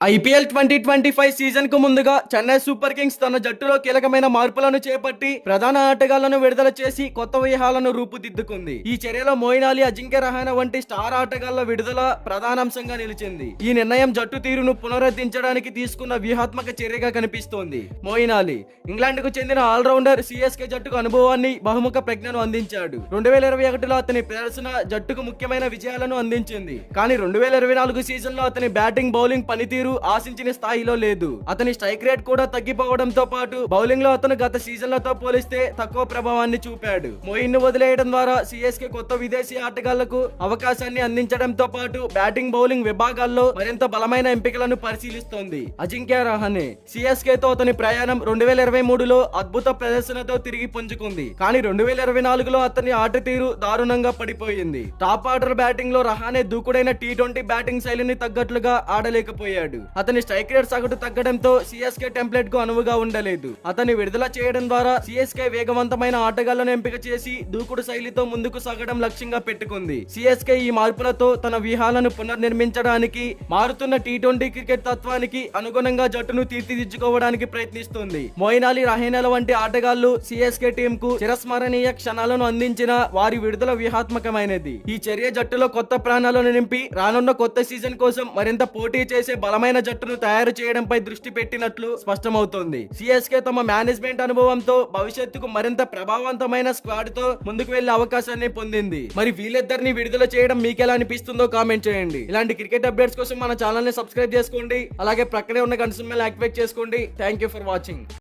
IPL twenty twenty five సీజన్కు ముందుగా Chennai super Kings తన జట్టులో కీలకమైన మార్పులను చేపట్టి ప్రధాన ఆటగాళ్ళను విడుదల చేసి కొత్త వ్యూహాలను రూపుదిద్దుకుంది. ఈ చర్యలో మోయిన్ అలీ అజింక్య రహాన వంటి స్టార్ ఆటగాళ్ళ విడుదల ప్రధానాంశంగా నిలిచింది. ఈ నిర్ణయం జట్టు తీరును పునరుద్ధరించడానికి తీసుకున్న వ్యూహాత్మక చర్యగా కనిపిస్తోంది. మోయిన్ అలీ ఇంగ్లాండ్కు చెందిన ఆల్రౌండర్ సిఎస్కే జట్టుకు అనుభవాన్ని బహుముఖ ప్రజ్ఞను అందించాడు. రెండు వేల ఇరవై ఒకటిలో అతని ప్రదర్శన జట్టుకు ముఖ్యమైన విజయాలను అందించింది. కానీ రెండు వేల ఇరవై నాలుగు సీజన్లో అతని బ్యాటింగ్ బౌలింగ్ పనితీరు ఆశించిన స్థాయిలో లేదు. అతని స్ట్రైక్ రేట్ కూడా తగ్గిపోవడంతో పాటు బౌలింగ్లో అతను గత సీజన్లతో పోలిస్తే తక్కువ ప్రభావాన్ని చూపాడు. మోయిన్ను వదిలేయడం ద్వారా సిఎస్కే కొత్త విదేశీ ఆటగాళ్ళకు అవకాశాన్ని అందించడంతో పాటు బ్యాటింగ్ బౌలింగ్ విభాగాల్లో మరింత బలమైన ఎంపికలను పరిశీలిస్తోంది. అజింక్య రహానే సిఎస్కే తో అతని ప్రయాణం రెండు వేల ఇరవై మూడులో అద్భుత ప్రదర్శనతో తిరిగి పుంజుకుంది. కానీ రెండు వేల ఇరవై నాలుగులో అతని ఆట తీరు దారుణంగా పడిపోయింది. టాప్ ఆర్డర్ బ్యాటింగ్లో రహానే దూకుడైన టీ ట్వంటీ బ్యాటింగ్ శైలిని తగ్గట్లుగా ఆడలేకపోయాడు. అతని స్ట్రైక్ రేట్ సగటు తగ్గడంతో సిఎస్కే టెంప్లెట్కు అనువుగా ఉండలేదు. అతని విడుదల చేయడం ద్వారా సిఎస్కే వేగవంతమైన ఆటగాళ్ళను ఎంపిక చేసి దూకుడు శైలితో ముందుకు సాగడం లక్ష్యంగా పెట్టుకుంది. సిఎస్కే ఈ మార్పులతో తన వ్యూహాలను పునర్నిర్మించడానికి మారుతున్న టీ ట్వంటీ క్రికెట్ తత్వానికి అనుగుణంగా జట్టును తీర్చిదిద్దుకోవడానికి ప్రయత్నిస్తుంది. మోయిన్ అలీ రహేనాల వంటి ఆటగాళ్ళు సిఎస్కే టీం కు చిరస్మరణీయ క్షణాలను అందించిన వారి విడుదల వ్యూహాత్మకమైనది. ఈ చర్య జట్టులో కొత్త ప్రాణాలను నింపి రానున్న కొత్త సీజన్ కోసం మరింత పోటీ చేసే బలమైన జట్టును తయారు చేయడంపై దృష్టి పెట్టినట్లు స్పష్టమవుతోంది. సిఎస్కే తమ మేనేజ్మెంట్ అనుభవంతో భవిష్యత్తుకు మరింత ప్రభావవంతమైన స్క్వాడ్తో ముందుకు వెళ్ళే అవకాశాన్ని పొందింది. మరి వీళ్ళిద్దరిని విడుదల చేయడం మీకెలా అనిపిస్తుందో కామెంట్ చేయండి. ఇలాంటి క్రికెట్ అప్డేట్స్ కోసం మన ఛానల్ని సబ్స్క్రైబ్ చేసుకోండి. అలాగే ప్రక్కనే ఉన్న గంట యాక్టివేట్ చేసుకోండి. Thank you for watching